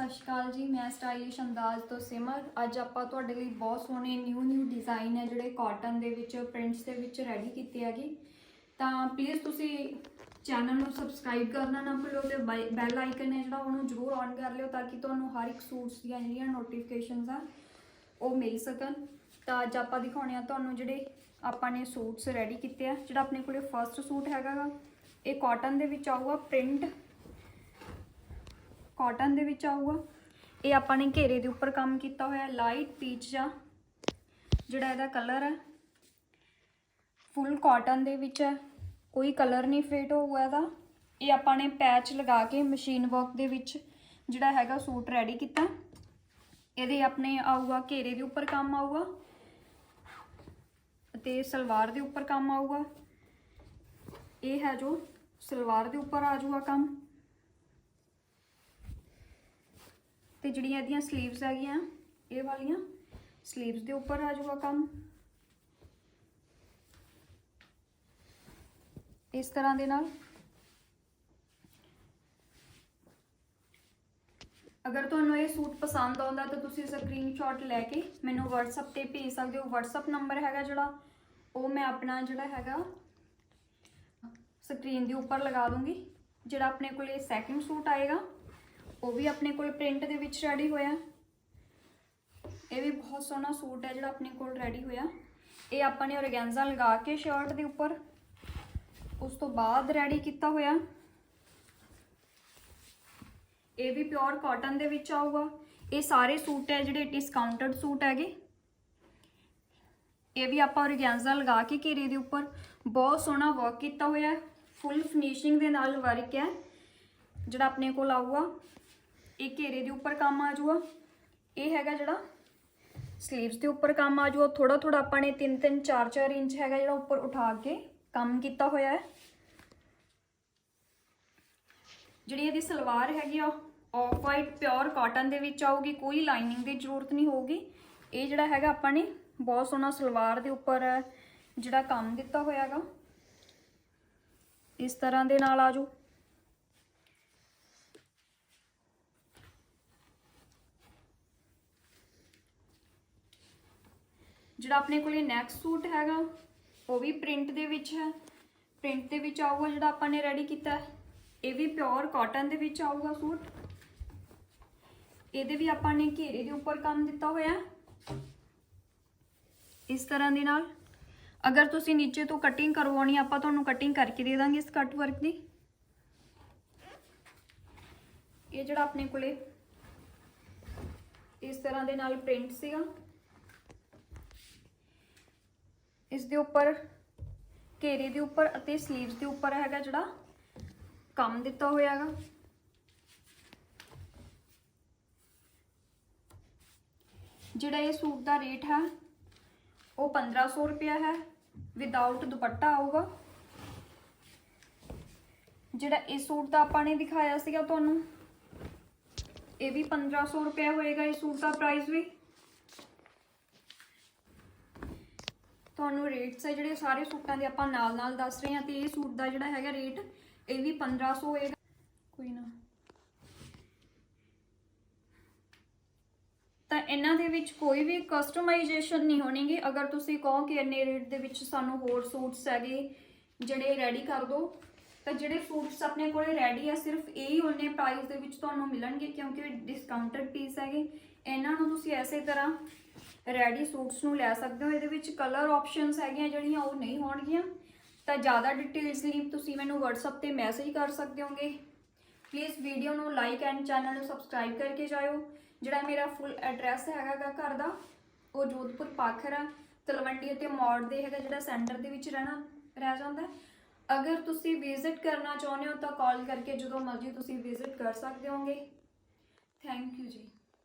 ਸਤਿ ਸ਼੍ਰੀ ਅਕਾਲ ਜੀ, ਮੈਂ ਸਟਾਈਲਿਸ਼ ਅੰਦਾਜ਼ ਤੋਂ ਸਿਮਰ। ਅੱਜ ਆਪਾਂ ਤੁਹਾਡੇ ਲਈ ਬਹੁਤ ਸੋਹਣੇ ਨਿਊ ਨਿਊ ਡਿਜ਼ਾਈਨ ਹੈ ਜਿਹੜੇ ਕਾਟਨ ਦੇ ਵਿੱਚ ਪ੍ਰਿੰਟਸ ਦੇ ਵਿੱਚ ਰੈਡੀ ਕੀਤੇ ਹੈਗੇ। ਤਾਂ ਪਲੀਜ਼ ਤੁਸੀਂ ਚੈਨਲ ਨੂੰ ਸਬਸਕ੍ਰਾਈਬ ਕਰਨਾ ਨਾ ਭੁੱਲੋ ਤੇ ਬੈਲ ਆਈਕਨ ਹੈ ਜਿਹੜਾ, ਉਹਨੂੰ ਜ਼ਰੂਰ ਔਨ ਕਰ ਲਿਓ ਤਾਂ ਕਿ ਤੁਹਾਨੂੰ ਹਰ ਇੱਕ ਸੂਟਸ ਦੀਆਂ ਜਿਹੜੀਆਂ ਨੋਟੀਫਿਕੇਸ਼ਨਸ ਆ, ਉਹ ਮਿਲ ਸਕਣ। ਤਾਂ ਅੱਜ ਆਪਾਂ ਦਿਖਾਉਣੇ ਆ ਤੁਹਾਨੂੰ ਜਿਹੜੇ ਆਪਾਂ ਨੇ ਸੂਟਸ ਰੈਡੀ ਕੀਤੇ ਆ, ਜਿਹੜਾ ਆਪਣੇ ਕੋਲੇ ਫਰਸਟ ਸੂਟ ਹੈਗਾ ਗਾ। ਇਹ ਕਾਟਨ ਦੇ ਵਿੱਚ ਆਊਗਾ ਪ੍ਰਿੰਟ ਕਾਟਨ ਦੇ ਵਿੱਚ ਆਊਗਾ। ਇਹ ਆਪਾਂ ਨੇ ਘੇਰੇ ਦੇ ਉੱਪਰ ਕੰਮ ਕੀਤਾ ਹੋਇਆ ਲਾਈਟ ਪੀਚ ਜਾਂ ਜਿਹੜਾ ਇਹਦਾ ਕਲਰ ਹੈ ਫੁੱਲ ਕਾਟਨ ਦੇ ਵਿੱਚ ਹੈ। ਕੋਈ ਕਲਰ ਨਹੀਂ ਫੇਟ ਹੋਊਗਾ ਇਹਦਾ। ਇਹ ਆਪਾਂ ਨੇ ਪੈਚ ਲਗਾ ਕੇ ਮਸ਼ੀਨ ਵਰਕ ਦੇ ਵਿੱਚ ਜਿਹੜਾ ਹੈਗਾ ਸੂਟ ਰੈਡੀ ਕੀਤਾ। ਇਹਦੇ ਆਪਣੇ ਆਊਗਾ, ਘੇਰੇ ਦੇ ਉੱਪਰ ਕੰਮ ਆਊਗਾ ਤੇ ਸਲਵਾਰ ਦੇ ਉੱਪਰ ਕੰਮ ਆਊਗਾ। ਇਹ ਹੈ ਜੋ ਸਲਵਾਰ ਦੇ ਉੱਪਰ ਆ ਜਾਊਗਾ ਕੰਮ। ਤੇ ਜਿਹੜੀਆਂ ਇਹਦੀਆਂ 슬ੀਵਸ ਹੈਗੀਆਂ, ਇਹ ਵਾਲੀਆਂ 슬ੀਵਸ ਦੇ ਉੱਪਰ ਆ ਜਾਊਗਾ ਕੰਮ। ਇਸ ਤਰ੍ਹਾਂ ਦੇ ਨਾਲ। ਅਗਰ ਤੁਹਾਨੂੰ ਇਹ ਸੂਟ ਪਸੰਦ ਆਉਂਦਾ ਤਾਂ ਤੁਸੀਂ ਸਕਰੀਨਸ਼ਾਟ ਲੈ ਕੇ ਮੈਨੂੰ WhatsApp ਤੇ ਭੇਜ ਸਕਦੇ ਹੋ। WhatsApp ਨੰਬਰ ਹੈਗਾ ਜਿਹੜਾ, ਉਹ ਮੈਂ ਆਪਣਾ ਜਿਹੜਾ ਹੈਗਾ ਸਕਰੀਨ ਦੇ ਉੱਪਰ ਲਗਾ ਦੂੰਗੀ। ਜਿਹੜਾ ਆਪਣੇ ਕੋਲੇ ਸੈਕਿੰਡ ਸੂਟ ਆਏਗਾ ਉਹ ਵੀ ਆਪਣੇ ਕੋਲ ਪ੍ਰਿੰਟ ਦੇ ਵਿੱਚ ਰੈਡੀ ਹੋਇਆ। ਇਹ ਵੀ ਬਹੁਤ ਸੋਹਣਾ ਸੂਟ ਹੈ ਜਿਹੜਾ ਆਪਣੇ ਕੋਲ ਰੈਡੀ ਹੋਇਆ। ਇਹ ਆਪਾਂ ਨੇ ਔਰਗੈਂਜ਼ਾ ਲਗਾ ਕੇ ਸ਼ਰਟ ਦੇ ਉੱਪਰ। ਉਸ ਤੋਂ ਬਾਅਦ ਰੈਡੀ ਕੀਤਾ ਹੋਇਆ। ਇਹ ਵੀ ਪਿਓਰ ਕਾਟਨ ਦੇ ਵਿੱਚ ਆਊਗਾ। ਇਹ ਸਾਰੇ ਸੂਟ ਹੈ ਜਿਹੜੇ ਡਿਸਕਾਊਂਟਡ ਸੂਟ ਹੈਗੇ। ਇਹ ਵੀ ਆਪਾਂ ਔਰਗੈਂਜ਼ਾ ਲਗਾ ਕੇ ਘੇਰੇ ਦੇ ਉੱਪਰ। ਬਹੁਤ ਸੋਹਣਾ ਵਰਕ ਕੀਤਾ ਹੋਇਆ ਫੁੱਲ ਫਿਨਿਸ਼ਿੰਗ ਦੇ ਨਾਲ ਵਰਕ ਹੈ। ਜਿਹੜਾ ਆਪਣੇ ਕੋਲ ਆਊਗਾ। ਇਹ ਘੇਰੇ ਦੇ ਉੱਪਰ ਕੰਮ ਆ ਜਾਊਗਾ ਇਹ ਹੈਗਾ ਜਿਹੜਾ ਸਲੀਵਸ ਦੇ ਉੱਪਰ ਕੰਮ ਆ ਜਾਊਗਾ ਥੋੜਾ ਥੋੜਾ ਆਪਾਂ ਨੇ 3 3 4 4 ਇੰਚ ਹੈਗਾ ਜਿਹੜਾ ਉੱਪਰ ਉਠਾ ਕੇ ਕੰਮ ਕੀਤਾ ਹੋਇਆ ਹੈ। ਜਿਹੜੀ ਇਹਦੀ ਸਲਵਾਰ ਹੈਗੀ ਆ ਆਫ ਵਾਈਟ ਪਿਓਰ ਕਾਟਨ ਦੇ ਵਿੱਚ ਆਊਗੀ। ਕੋਈ ਲਾਈਨਿੰਗ ਦੀ ਜ਼ਰੂਰਤ ਨਹੀਂ ਹੋਊਗੀ। ਇਹ ਜਿਹੜਾ ਹੈਗਾ ਆਪਾਂ ਨੇ ਬਹੁਤ ਸੋਹਣਾ ਸਲਵਾਰ ਦੇ ਉੱਪਰ ਜਿਹੜਾ ਕੰਮ ਦਿੱਤਾ ਹੋਇਆ ਹੈਗਾ। ਇਸ ਤਰ੍ਹਾਂ ਦੇ ਨਾਲ ਆਜੋ। ਜਿਹੜਾ ਆਪਣੇ ਕੋਲੇ ਨੈਕਸਟ ਸੂਟ ਹੈਗਾ, ਉਹ ਵੀ ਪ੍ਰਿੰਟ ਦੇ ਵਿੱਚ ਹੈ। ਪ੍ਰਿੰਟ ਦੇ ਵਿੱਚ ਆਊਗਾ ਜਿਹੜਾ ਆਪਾਂ ਨੇ ਰੈਡੀ ਕੀਤਾ ਇਹ ਵੀ ਪਿਓਰ ਕਾਟਨ ਦੇ ਵਿੱਚ ਆਊਗਾ ਸੂਟ ਇਹਦੇ ਵੀ ਆਪਾਂ ਨੇ ਘੇਰੇ ਦੇ ਉੱਪਰ ਕੰਮ ਦਿੱਤਾ ਹੋਇਆ ਇਸ ਤਰ੍ਹਾਂ ਦੇ ਨਾਲ। ਅਗਰ ਤੁਸੀਂ ਨੀਚੇ ਤੋਂ ਕਟਿੰਗ ਕਰਵਾਉਣੀ ਆਪਾਂ ਤੁਹਾਨੂੰ ਕਟਿੰਗ ਕਰਕੇ ਦੇ ਦਾਂਗੇ ਇਸ ਕੱਟ ਵਰਕ ਦੀ। ਇਹ ਜਿਹੜਾ ਆਪਣੇ ਕੋਲੇ ਇਸ ਤਰ੍ਹਾਂ ਦੇ ਨਾਲ ਪ੍ਰਿੰਟ ਸੀਗਾ। ਇਸ ਦੇ ਉੱਪਰ ਘੇਰੇ ਦੇ ਉੱਪਰ ਅਤੇ 슬ੀਵਸ ਦੇ ਉੱਪਰ ਹੈਗਾ ਜਿਹੜਾ ਕੰਮ ਦਿੱਤਾ ਹੋਇਆ ਹੈਗਾ। ਜਿਹੜਾ ਇਹ ਸੂਟ ਦਾ ਰੇਟ ਹੈ, ਉਹ 1500 ਰੁਪਿਆ ਹੈ। ਵਿਦਆਊਟ ਦੁਪੱਟਾ ਆਊਗਾ। ਜਿਹੜਾ ਇਹ ਸੂਟ ਦਾ ਆਪਾਂ ਨੇ ਦਿਖਾਇਆ ਸੀਗਾ ਤੁਹਾਨੂੰ, ਇਹ ਵੀ 1500 ਰੁਪਿਆ ਹੋਏਗਾ ਇਸ ਸੂਟ ਦਾ ਪ੍ਰਾਈਸ ਵੀ। ਤੁਹਾਨੂੰ ਰੇਟਸ ਹੈ ਜਿਹੜੇ ਸਾਰੇ ਸੂਟਾਂ ਦੇ ਆਪਾਂ ਨਾਲ ਨਾਲ ਦੱਸ ਰਹੇ ਹਾਂ ਤੇ ਇਹ ਸੂਟ ਦਾ ਜਿਹੜਾ ਹੈਗਾ ਰੇਟ ਇਹ ਵੀ 1500 ਹੋਏਗਾ ਕੋਈ ਨਾ। ਤਾਂ ਇਹਨਾਂ ਦੇ ਵਿੱਚ ਕੋਈ ਵੀ ਕਸਟਮਾਈਜੇਸ਼ਨ ਨਹੀਂ ਹੋਣੀਗੀ। ਅਗਰ ਤੁਸੀਂ ਕਹੋ ਕਿ ਇੰਨੇ ਰੇਟ ਦੇ ਵਿੱਚ ਸਾਨੂੰ ਹੋਰ ਸੂਟਸ ਹੈਗੇ ਜਿਹੜੇ ਰੈਡੀ ਕਰ ਦਿਓ ਤਾਂ ਜਿਹੜੇ ਸੂਟਸ ਆਪਣੇ ਕੋਲੇ ਰੈਡੀ ਆ ਸਿਰਫ ਇਹੀ ਉਹਨੇ ਪ੍ਰਾਈਸ ਦੇ ਵਿੱਚ ਤੁਹਾਨੂੰ ਮਿਲਣਗੇ ਕਿਉਂਕਿ ਡਿਸਕਾਊਂਟਡ ਪੀਸ ਹੈਗੇ। ਇਹਨਾਂ ਨੂੰ ਤੁਸੀਂ ਐਸੇ ਤਰ੍ਹਾਂ ਰੈਡੀ ਸੂਟਸ ਨੂੰ ਲੈ ਸਕਦੇ ਹੋ। ਇਹਦੇ ਵਿੱਚ ਕਲਰ ਆਪਸ਼ਨਸ ਹੈਗੀਆਂ ਜਿਹੜੀਆਂ ਉਹ ਨਹੀਂ ਹੋਣਗੀਆਂ। ਤਾਂ ਜ਼ਿਆਦਾ ਡਿਟੇਲਸ ਲਈ ਤੁਸੀਂ ਮੈਨੂੰ WhatsApp ਤੇ ਮੈਸੇਜ ਕਰ ਸਕਦੇ ਹੋਗੇ। ਪਲੀਜ਼ ਵੀਡੀਓ ਨੂੰ ਲਾਈਕ ਐਂਡ ਚੈਨਲ ਨੂੰ ਸਬਸਕ੍ਰਾਈਬ ਕਰਕੇ ਜਾਇਓ। ਜਿਹੜਾ ਮੇਰਾ ਫੁੱਲ ਐਡਰੈਸ ਹੈਗਾ ਘਰ ਦਾ, ਉਹ ਜੋਧਪੁਰ ਪਾਖਰ ਹੈ ਤਲਵੰਡੀ ਅਤੇ ਮੌੜ ਦੇ ਹੈਗਾ ਜਿਹੜਾ ਸੈਂਟਰ ਦੇ ਵਿੱਚ ਰਹਿਣਾ, ਰਹਿ ਜਾਂਦਾ। ਅਗਰ ਤੁਸੀਂ ਵਿਜ਼ਿਟ ਕਰਨਾ ਚਾਹੁੰਦੇ ਹੋ ਤਾਂ ਕਾਲ ਕਰਕੇ ਜਦੋਂ ਮਰਜ਼ੀ ਤੁਸੀਂ ਵਿਜ਼ਿਟ ਕਰ ਸਕਦੇ ਹੋਗੇ। ਥੈਂਕ ਯੂ ਜੀ।